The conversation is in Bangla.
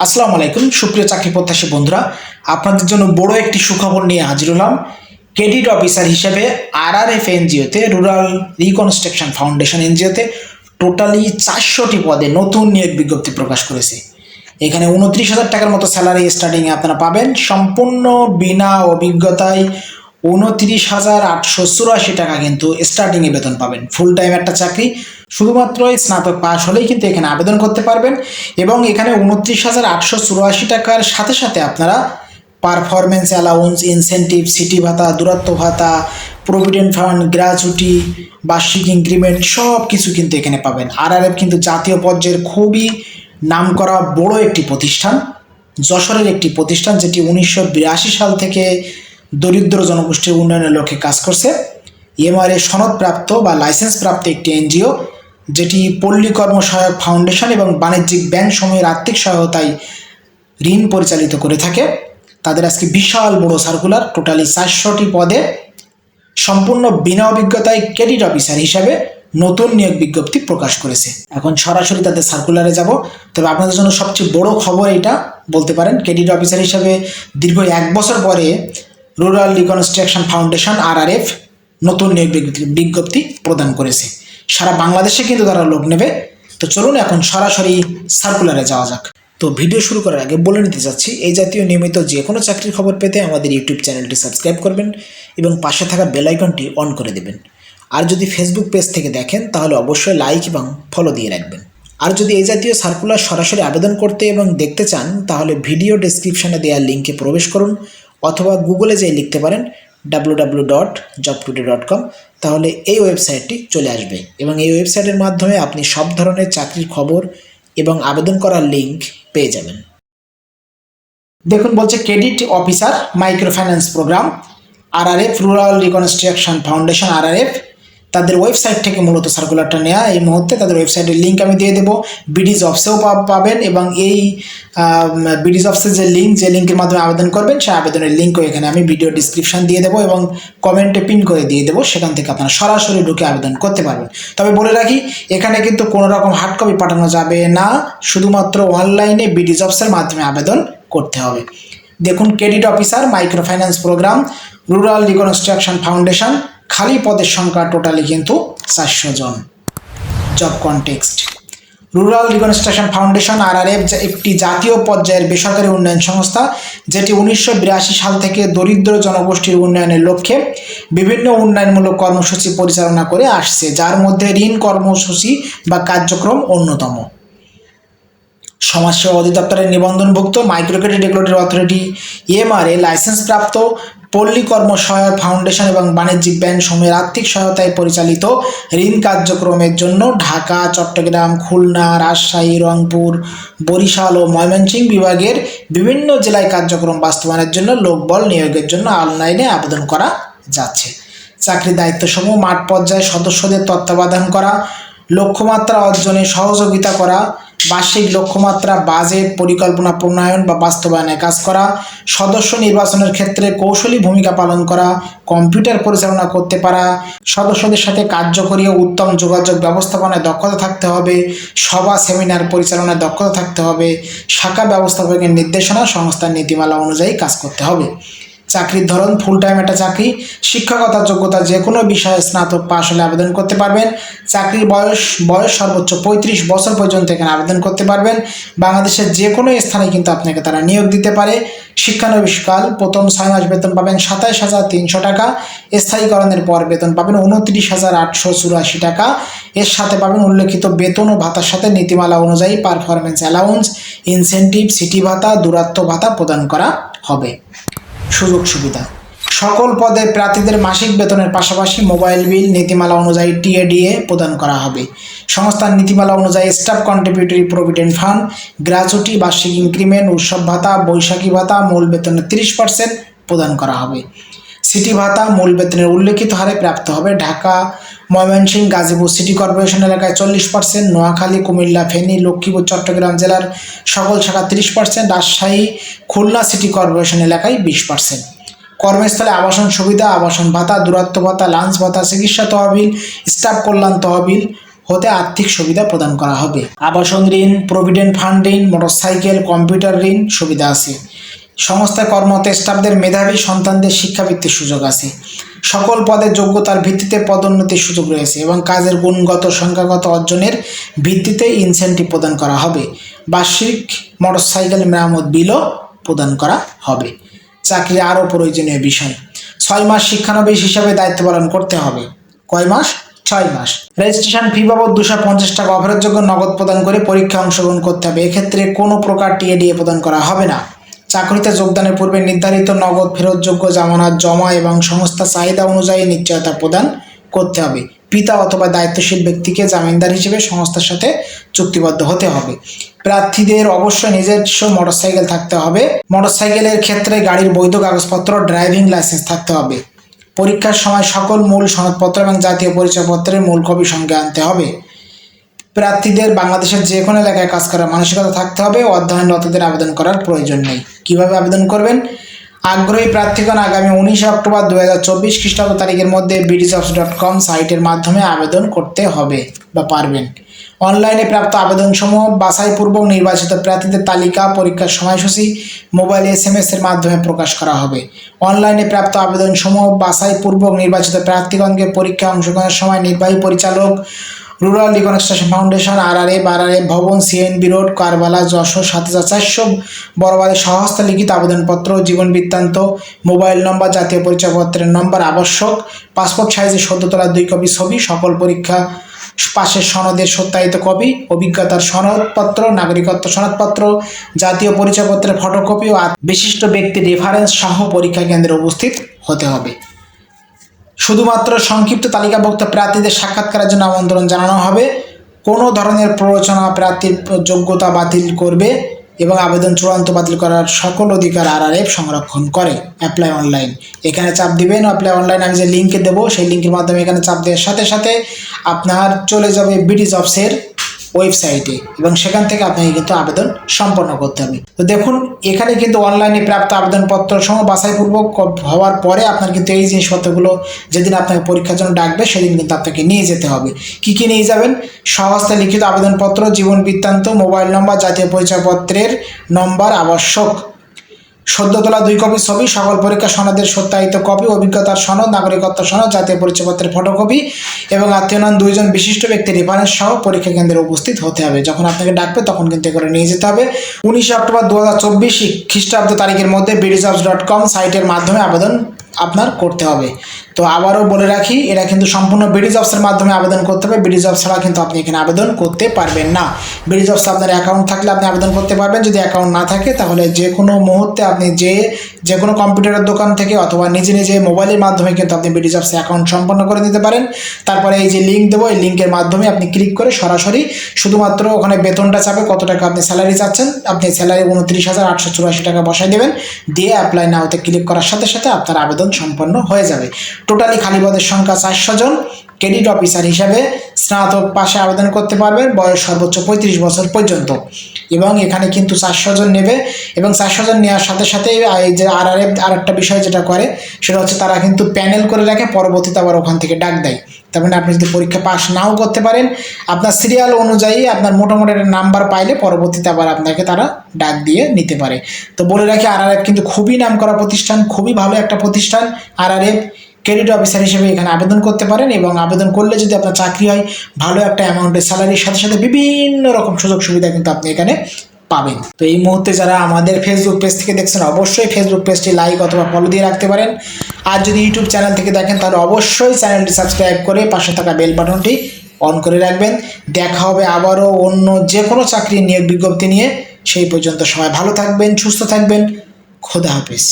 আসসালামু আলাইকুম, সুপ্রিয় চাকরি প্রত্যাশী বন্ধুরা। আপনাদের জন্য বড় একটি সুখবর নিয়ে হাজির হলাম। ক্রেডিট অফিসার হিসেবে আর আর এফ এনজিওতে রুরাল রিকনস্ট্রাকশন ফাউন্ডেশন এনজিওতে টোটালি চারশোটি পদে নতুন নিয়োগ বিজ্ঞপ্তি প্রকাশ করেছে। এখানে উনত্রিশ হাজার টাকার মতো স্যালারি স্টার্টিংয়ে আপনারা পাবেন। সম্পূর্ণ বিনা অভিজ্ঞতায় উনত্রিশ হাজার আটশো চুরাশি টাকা কিন্তু স্টার্টিংয়ে বেতন পাবেন। ফুল টাইম একটা চাকরি শুধুমাত্র এই স্নাতক পাস হলেই কিন্তু এখানে আবেদন করতে পারবেন এবং এখানে উনত্রিশ হাজার আটশো চুরাশি টাকার সাথে সাথে আপনারা পারফরমেন্স অ্যালাউন্স ইনসেন্টিভ সিটি ভাতা, দূরত্ব ভাতা প্রভিডেন্ট ফান্ড গ্র্যাচুইটি বার্ষিক ইনক্রিমেন্ট সব কিছু কিন্তু এখানে পাবেন। আর আর এফ কিন্তু জাতীয় পর্যায়ের খুবই নামকরা বড় একটি প্রতিষ্ঠান, যশোরের একটি প্রতিষ্ঠান যেটি উনিশশো বিরাশি সাল থেকে দরিদ্র জনগোষ্ঠীর উন্নয়নের লক্ষ্যে কাজ করছে। এমআরএ সনদপ্রাপ্ত বা লাইসেন্স প্রাপ্ত একটি এনজিও যেটি পল্লী কর্মসহায়ক ফাউন্ডেশন এবং বাণিজ্যিক ব্যাংক সমূহের আর্থিক সহায়তায় ঋণ পরিচালিত করে থাকে। তাদের আজকে বিশাল বড় সার্কুলার টোটালি চারশোটি পদে সম্পূর্ণ বিনা অভিজ্ঞতায় ক্রেডিট অফিসার হিসাবে নতুন নিয়োগ বিজ্ঞপ্তি প্রকাশ করেছে। এখন সরাসরি তাদের সার্কুলারে যাব। তবে আপনাদের জন্য সবচেয়ে বড় খবর এটা বলতে পারেন ক্রেডিট অফিসার হিসাবে দীর্ঘ এক বছর পরে rural reconstruction foundation R R F নতুন নিয়োগ বিজ্ঞপ্তি প্রদান করেছে। সারা বাংলাদেশে কিন্তু তারা লোক নেবে। তো চলুন এখন সরাসরি সার্কুলারে যাওয়া যাক। তো ভিডিও শুরু করার আগে বলে নিতে চাচ্ছি, এই জাতীয় নিয়মিত যে কোনো চাকরির খবর পেতে আমাদের ইউটিউব চ্যানেলটি সাবস্ক্রাইব করবেন এবং পাশে থাকা বেলাইকনটি অন করে দেবেন। আর যদি ফেসবুক পেজ থেকে দেখেন, তাহলে অবশ্যই লাইক এবং ফলো দিয়ে রাখবেন। আর যদি এই জাতীয় সার্কুলার সরাসরি আবেদন করতে এবং দেখতে চান, তাহলে ভিডিও ডেসক্রিপশনে দেওয়া লিঙ্কে প্রবেশ করুন, অথবা গুগলে যেয়ে লিখতে পারেন W dot job today dot com তাহলে এই ওয়েবসাইটটি চলে আসবে। এবং এই ওয়েবসাইটের মাধ্যমে আপনি সব ধরনের চাকরির খবর এবং আবেদন করার লিঙ্ক পেয়ে যাবেন। দেখুন, বলছে credit officer micro finance program RRF rural reconstruction foundation RRF তাদের ওয়েবসাইট থেকে মূলত সার্কুলারটা নেওয়া এই মুহূর্তে তাদের ওয়েবসাইটের লিঙ্ক আমি দিয়ে দেবো। বিডিজ অফিসেও পাবেন এবং এই বিডিজ অফিসের যে লিঙ্ক যে লিঙ্কের মাধ্যমে আবেদন করবেন, সেই আবেদনের লিঙ্কও এখানে আমি ভিডিও ডিসক্রিপশন দিয়ে দেবো এবং কমেন্টে পিন করে দিয়ে দেবো। সেখান থেকে আপনারা সরাসরি ঢুকে আবেদন করতে পারবেন। তবে বলে রাখি, এখানে কিন্তু কোনো রকম হার্ড কপি পাঠানো যাবে না। শুধুমাত্র অনলাইনে বিডিজ অফিসের মাধ্যমে আবেদন করতে হবে। দেখুন credit officer micro finance program rural reconstruction foundation খালি পদের সংখ্যা টোটালি কিন্তু চারশো জন। Job context rural reconstruction foundation R R একটি জাতীয় পর্যায়ের বেসরকারি উন্নয়ন সংস্থা, যেটি উনিশশো বিরাশি সাল থেকে দরিদ্র জনগোষ্ঠীর উন্নয়নের লক্ষ্যে বিভিন্ন উন্নয়নমূলক কর্মসূচি পরিচালনা করে আসছে, যার মধ্যে ঋণ কর্মসূচি বা কার্যক্রম অন্যতম। সমাজসেবা অধিদপ্তরের নিবন্ধনভুক্ত micro credit regulatory authority MRA লাইসেন্সপ্রাপ্ত পল্লী কর্মসহায়ক ফাউন্ডেশন এবং বাণিজ্যিক ব্যাংক সমূহের আর্থিক সহায়তায় পরিচালিত ঋণ কার্যক্রমের জন্য ঢাকা, চট্টগ্রাম, খুলনা, রাজশাহী, রংপুর, বরিশাল ও ময়মনসিংহ বিভাগের বিভিন্ন জেলায় কার্যক্রম বাস্তবায়নের জন্য লোকবল নিয়োগের জন্য অনলাইনে আবেদন করা যাচ্ছে। চাকরির দায়িত্বসমূহ মাঠ পর্যায়ে সদস্যদের তত্ত্বাবধান করা, লক্ষ্যমাত্রা অর্জনে সহযোগিতা করা বার্ষিক লক্ষ্যমাত্রা, বাজেট, পরিকল্পনা, প্রণয়ন বা বাস্তবায়নে কাজ করা, সদস্য নির্বাচনের ক্ষেত্রে কৌশলী ভূমিকা পালন করা, কম্পিউটার পরিচালনা করতে পারা, সদস্যদের সাথে কার্যকরী উত্তম যোগাযোগ ব্যবস্থাপনায় দক্ষতা থাকতে হবে, সভা, সেমিনার পরিচালনায় দক্ষতা থাকতে হবে, শাখা ব্যবস্থাপকের নির্দেশনা, সংস্থার নীতিমালা অনুযায়ী কাজ করতে হবে। চাকরির ধরন ফুল টাইম একটা চাকরি শিক্ষকতার যোগ্যতা যে কোনো বিষয়ে স্নাতক পাশ হলে আবেদন করতে পারবেন। চাকরির বয়স বয়স সর্বোচ্চ পঁয়ত্রিশ বছর পর্যন্ত এখানে আবেদন করতে পারবেন। বাংলাদেশের যে কোনো স্থানে কিন্তু আপনাকে তারা নিয়োগ দিতে পারে। শিক্ষানবিশকাল প্রথম ছয় মাস বেতন পাবেন সাতাইশ হাজার তিনশো টাকা। স্থায়ীকরণের পর বেতন পাবেন উনত্রিশ হাজার আটশো চুরাশি টাকা। এর সাথে পাবেন উল্লেখিত বেতন ও ভাতার সাথে নীতিমালা অনুযায়ী পারফরমেন্স অ্যালাউন্স ইনসেন্টিভ সিটি ভাতা দূরত্ব ভাতা প্রদান করা হবে। সুযোগ সুবিধা। সকল পদে প্রার্থীদের মাসিক বেতনের পাশাপাশি মোবাইল বিল, নীতিমালা অনুযায়ী টিএডিএ প্রদান করা হবে। সংস্থার নীতিমালা অনুযায়ী staff contributory provident fund, gratuity, বার্ষিক ইনক্রিমেন্ট, উৎসব ভাতা, বৈশাখী ভাতা, মূল বেতনের তিরিশ পার্সেন্ট প্রদান করা হবে। সিটি ভাতা মূল বেতনের উল্লেখিত হারে প্রাপ্ত হবে। ঢাকা, ময়মনসিংহ, গাজীপুর সিটি কর্পোরেশন এলাকায় চল্লিশ পার্সেন্ট, নোয়াখালী, কুমিল্লা, ফেনী, লক্ষ্মীপুর, চট্টগ্রাম জেলার সকল শাখা তিরিশ percent, Rajshahi, Khulna city corporation এলাকায় বিশ পার্সেন্ট। কর্মস্থলে আবাসন সুবিধা, আবাসন ভাতা, দূরত্ব ভাতা, লাঞ্চ ভাতা, চিকিৎসা তহবিল, স্টাফ কল্যাণ তহবিল হতে আর্থিক সুবিধা প্রদান করা হবে। আবাসন ঋণ, প্রভিডেন্ট ফান্ড ঋণ, মোটরসাইকেল, কম্পিউটার ঋণ সুবিধা আছে। সংস্থায় কর্মরত স্টাফদের মেধাবী সন্তানদের শিক্ষাবৃত্তির সুযোগ আছে। সকল পদের যোগ্যতার ভিত্তিতে পদোন্নতির সুযোগ রয়েছে এবং কাজের গুণগত, সংখ্যাগত অর্জনের ভিত্তিতে ইনসেন্টিভ প্রদান করা হবে। বার্ষিক মোটরসাইকেল মেরামত বিলও প্রদান করা হবে। চাকরির আরও প্রয়োজনীয় বিষয়। ছয় মাস শিক্ষানবিশ হিসাবে দায়িত্ব পালন করতে হবে। কয় মাস? ছয় মাস। রেজিস্ট্রেশন ফি বাবদ দুশো পঞ্চাশ টাকা অফারের নগদ প্রদান করে পরীক্ষা অংশগ্রহণ করতে হবে। এক্ষেত্রে কোনো প্রকার টিএডিএ প্রদান করা হবে না। চাকরিতে যোগদানের পূর্বে নির্ধারিত নগদ ফেরতযোগ্য জামানত জমা এবং সংস্থা চাহিদা অনুযায়ী নিশ্চয়তা প্রদান করতে হবে। পিতা অথবা দায়িত্বশীল ব্যক্তিকে জামিনদার হিসেবে সংস্থার সাথে চুক্তিবদ্ধ হতে হবে। প্রার্থীদের অবশ্যই নিজস্ব মোটরসাইকেল থাকতে হবে। মোটরসাইকেলের ক্ষেত্রে গাড়ির বৈধ কাগজপত্র, ড্রাইভিং লাইসেন্স থাকতে হবে। পরীক্ষার সময় সকল মূল সনদপত্র এবং জাতীয় পরিচয়পত্রের মূল কপি সঙ্গে আনতে হবে। প্রার্থীদের বাংলাদেশের যে কোনো এলাকায় কাজ করার মানসিকতা থাকতে হবে অধ্যয়নরতদের আবেদন করার প্রয়োজন নেই। কীভাবে আবেদন করবেন? আগ্রহী প্রার্থীগণ আগামী উনিশে অক্টোবর দু হাজার চব্বিশ খ্রিস্টাব্দ তারিখের মধ্যে বিডিজবস ডট কম সাইটের মাধ্যমে আবেদন করতে হবে বা পারবেন। অনলাইনে প্রাপ্ত আবেদনসমূহ বাছাইপূর্বক নির্বাচিত প্রার্থীদের তালিকা, পরীক্ষার সময়সূচি, মোবাইল এস এম এর মাধ্যমে প্রকাশ করা হবে। অনলাইনে প্রাপ্ত আবেদনসমূহ বাছাইপূর্বক নির্বাচিত প্রার্থীগণকে পরীক্ষা অংশগ্রহণের সময় নির্বাহী পরিচালক rural reconstruction foundation R R A বারারে ভবন, সিএনবি রোড, কারবালা, যশোর সাত হাজার চারশো বড়বাদের সহস্ত লিখিত আবেদনপত্র, জীবন বৃত্তান্ত, মোবাইল নম্বর, জাতীয় পরিচয়পত্রের নম্বর, আবশ্যক, পাসপোর্ট সাইজের সদ্য তোলা দুই কপি ছবি, সকল পরীক্ষা পাশের সনদের সত্যায়িত কপি, অভিজ্ঞতার সনদপত্র, নাগরিকত্ব সনদপত্র, জাতীয় পরিচয়পত্রের ফটোকপি ও বিশিষ্ট ব্যক্তির রেফারেন্স সহ পরীক্ষা কেন্দ্রে উপস্থিত হতে হবে। শুধুমাত্র সংক্ষিপ্ত তালিকাভুক্ত প্রার্থীদের সাক্ষাৎকারের জন্য আমন্ত্রণ জানানো হবে। কোনো ধরনের প্ররোচনা প্রার্থীর যোগ্যতা বাতিল করবে এবং আবেদন চূড়ান্ত বাতিল করার সকল অধিকার আর আর এফ সংরক্ষণ করে। Apply online. এখানে চাপ দিবেন, অ্যাপ্লাই অনলাইন আমি যে লিঙ্কে দেবো, সেই লিঙ্কের মাধ্যমে এখানে চাপ দেওয়ার সাথে সাথে আপনার চলে যাবে বিডি জবসের ওয়েবসাইটে এবং সেখান থেকে আপনাকে কিন্তু আবেদন সম্পন্ন করতে হবে। তো দেখুন, এখানে কিন্তু অনলাইনে প্রাপ্ত আবেদনপত্র সহ বাছাইপূর্বক হওয়ার পরে আপনার কিন্তু এই জিনিসপত্রগুলো যেদিন আপনাকে পরীক্ষার জন্য ডাকবে, সেদিন কিন্তু আপনাকে নিয়ে যেতে হবে। কি কি নিয়ে যাবেন? সহস্তে লিখিত আবেদনপত্র, জীবন বৃত্তান্ত, মোবাইল নম্বর, জাতীয় পরিচয়পত্রের নম্বর, আবশ্যক। সদ্য তোলা দুই কপি ছবি, সকল পরীক্ষা সনদের সত্যায়িত কপি, অভিজ্ঞতার সনদ, নাগরিকত্ব সনদ, জাতীয় পরিচয়পত্রের ফটোকপি এবং আত্মীয় নন দুইজন বিশিষ্ট ব্যক্তি রেফারেন্স সহ পরীক্ষা কেন্দ্রে উপস্থিত হতে হবে। যখন আপনাকে ডাকবে, তখন কিন্তু করে নিয়ে যেতে হবে। উনিশে অক্টোবর দু হাজার চব্বিশ খ্রিস্টাব্দ তারিখের মধ্যে বিডিজবস ডট কম সাইটের মাধ্যমে আবেদন আপনার করতে হবে। তো আবারও বলে রাখি, এটা কিন্তু সম্পূর্ণ বিডি জবসের মাধ্যমে আবেদন করতে হবে। বিডি জবস ছাড়া কিন্তু আপনি এখানে আবেদন করতে পারবেন না। বিডি জবস আপনার অ্যাকাউন্ট থাকলে আপনি আবেদন করতে পারবেন। যদি অ্যাকাউন্ট না থাকে, তাহলে যে কোনো মুহূর্তে আপনি যে যে কোনো কম্পিউটারের দোকান থেকে অথবা নিজে নিজে মোবাইলের মাধ্যমে কিন্তু আপনি বিডি জবসে অ্যাকাউন্ট সম্পন্ন করে নিতে পারেন। তারপরে এই যে লিঙ্ক দেবো, এই লিঙ্কের মাধ্যমে আপনি ক্লিক করে সরাসরি শুধুমাত্র ওখানে বেতনটা চাপে কত টাকা আপনি স্যালারি চাচ্ছেন, আপনি স্যালারি উনত্রিশ হাজার আটশো চুরাশি টাকা বসাই দেবেন। দিয়ে অ্যাপ্লাই নাওতে ক্লিক করার সাথে সাথে আপনার আবেদন সম্পন্ন হয়ে যাবে। টোটালি খালি পদের সংখ্যা চারশো জন। ক্রেডিট অফিসার হিসাবে স্নাতক পাশে আবেদন করতে পারবেন। বয়স সর্বোচ্চ পঁয়ত্রিশ বছর পর্যন্ত। এবং এখানে কিন্তু চারশো জন নেবে। এবং চারশো জন নেওয়ার সাথে সাথে এই যে আর আর আর একটা বিষয় যেটা করে, সেটা হচ্ছে তারা কিন্তু প্যানেল করে রাখে, পরবর্তীতে আবার ওখান থেকে ডাক দেয়। তার মানে আপনি যদি পরীক্ষা পাস নাও করতে পারেন, আপনার সিরিয়াল অনুযায়ী আপনার মোটামুটি একটা নাম্বার পাইলে পরবর্তীতে আবার আপনাকে তারা ডাক দিয়ে নিতে পারে। তো বলে রাখি আর আর কিন্তু খুবই নাম করা প্রতিষ্ঠান, খুবই ভালো একটা প্রতিষ্ঠান। আর আর ক্রেডিট অফিসার হিসেবে এখানে আবেদন করতে পারেন এবং আবেদন করলে যদি আপনার চাকরি হয়, ভালো একটা অ্যামাউন্টের স্যালারির সাথে সাথে বিভিন্ন রকম সুযোগ সুবিধা কিন্তু আপনি এখানে পাবেন। তো এই মুহূর্তে যারা আমাদের ফেসবুক পেজ থেকে দেখছেন, অবশ্যই ফেসবুক পেজটি লাইক অথবা ফলো দিয়ে রাখতে পারেন। আর যদি ইউটিউব চ্যানেল থেকে দেখেন, তাহলে অবশ্যই চ্যানেলটি সাবস্ক্রাইব করে পাশে থাকা বেল বাটনটি অন করে রাখবেন। দেখা হবে আবারও অন্য যে কোনো চাকরি নিয়োগ বিজ্ঞপ্তি নিয়ে। সেই পর্যন্ত সবাই ভালো থাকবেন, সুস্থ থাকবেন। খোদা হাফিজ।